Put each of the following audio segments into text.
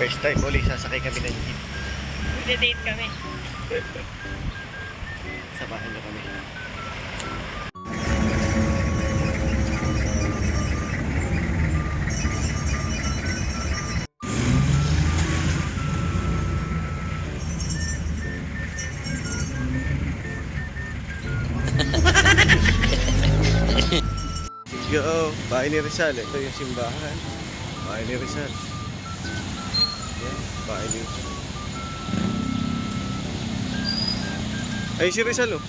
First time uli sasakay kami ng jeep. Magde-date kami. Samahan niyo kami. Yo, bahay ni Rizal. Ito yung simbahan. Bahay ni Rizal. Yan, bahay Rizal. Ay, si Rizal oh.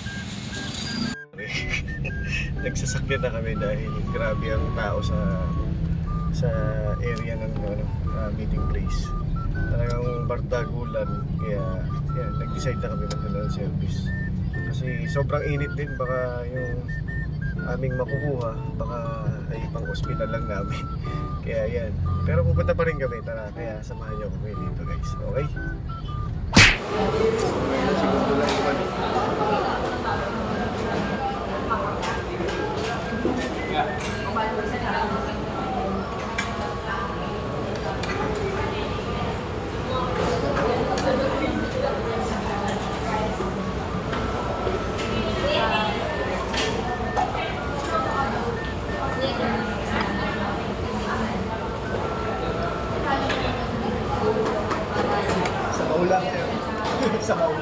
Nagsasakyan na kami dahil grabe ang tao sa sa area ng ano, ah, meeting place. Talagang bardagulan. Kaya yan, nag-decide na kami mag ng service. Kasi sobrang init din. Baka yung aming makukuha, baka ospital lang namin. Kaya yan. Pero pupunta pa rin kami. Tara, kaya samahan niyo kami dito guys. Okay? lang. Sabaw.